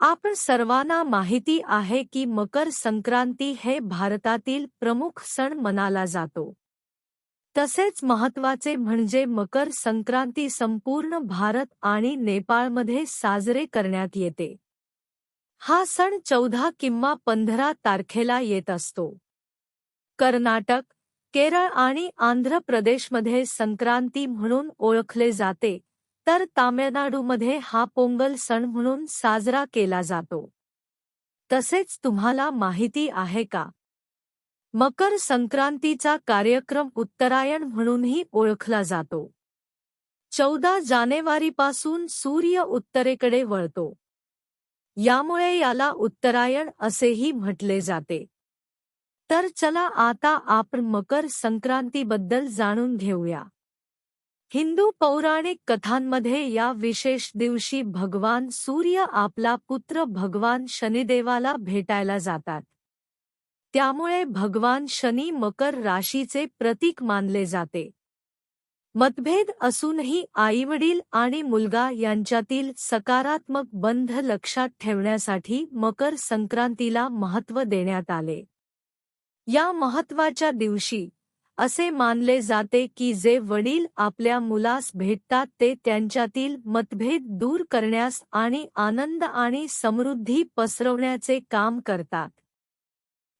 आपण सर्वांना माहिती आहे की मकर संक्रांती हे भारतातील प्रमुख सण मनाला जातो. तसेच महत्त्वाचे म्हणजे मकर संक्रांती संपूर्ण भारत आणि नेपाळमध्ये साजरे करण्यात येते. हा सण चौदा किंवा पंधरा तारखेला येत असतो. कर्नाटक केरळ आणि आंध्र प्रदेशमध्ये संक्रांती म्हणून ओळखले जाते. तर तामिळनाडूमध्ये हा पोंगल सण म्हणून साजरा केला जातो. तसेच तुम्हाला माहिती आहे का? मकर संक्रांतीचा कार्यक्रम उत्तरायण म्हणूनही ओळखला जातो. चौदा जानेवारीपासून सूर्य उत्तरेकडे वळतो. यामुळे याला उत्तरायण असेही म्हटले जाते. तर चला आता आपण मकर संक्रांतीबद्दल जाणून घेऊया. हिंदू पौराणिक कथांमध्ये या विशेष दिवशी भगवान सूर्य आपला पुत्र भगवान शनिदेवाला भेटायला जातात. त्यामुळे भगवान शनी मकर राशीचे प्रतीक मानले जाते. मतभेद असूनही आईवडील आणि मुलगा यांच्यातील सकारात्मक बंध लक्षात ठेवण्यासाठी मकर संक्रांतीला महत्त्व देण्यात आले. या महत्त्वाच्या दिवशी असे मानले जाते की जे वडील आपल्या मुलास भेटतात ते त्यांच्यातील मतभेद दूर करण्यास आणि आनंद आणि समृद्धी पसरवण्याचे काम करतात.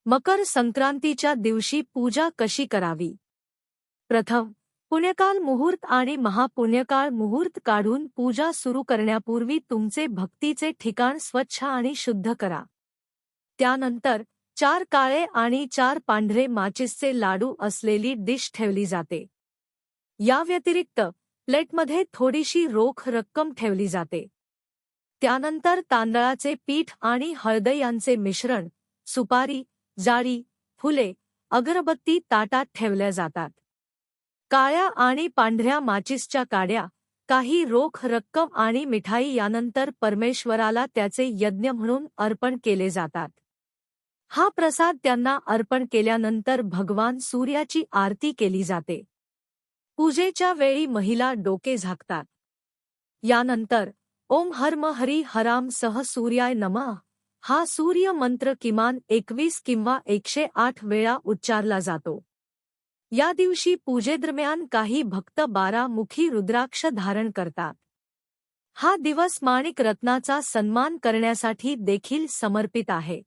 मकर संक्रांतीच्या दिवशी पूजा कशी करावी? प्रथम पुण्यकाल मुहूर्त आणि महापुण्यकाळ मुहूर्त काढून पूजा सुरू करण्यापूर्वी तुमचे भक्तीचे ठिकाण स्वच्छ आणि शुद्ध करा. त्यानंतर चार काळे आणि चार पांढरे माचिसचे लाडू असलेली डिश ठेवली जाते. या व्यतिरिक्त प्लेटमध्ये थोडीशी रोख रक्कम ठेवली जाते. त्यानंतर तांदळाचे पीठ आणि हळद यांचे मिश्रण सुपारी जाळी फुले अगरबत्ती ताटात ठेवल्या जातात. काळ्या आणि पांढऱ्या माचिसच्या काड्या काही रोख रक्कम आणि मिठाई यानंतर परमेश्वराला त्याचे यज्ञ म्हणून अर्पण केले जातात. हा प्रसाद त्यांना अर्पण केल्यानंतर भगवान सूर्याची आरती केली जाते. पूजेच्या वेळी महिला डोके झाकतात. यानंतर ओम हर्म हरी हराम सह सूर्याय नमः हा सूर्य मंत्र किमान एकवीस किंवा एकशे आठ वेळा उच्चारला जातो. या दिवशी पूजेदरम्यान काही भक्त बारा मुखी रुद्राक्ष धारण करतात. हा दिवस माणिक रत्नाचा सन्मान करण्यासाठी देखील समर्पित आहे.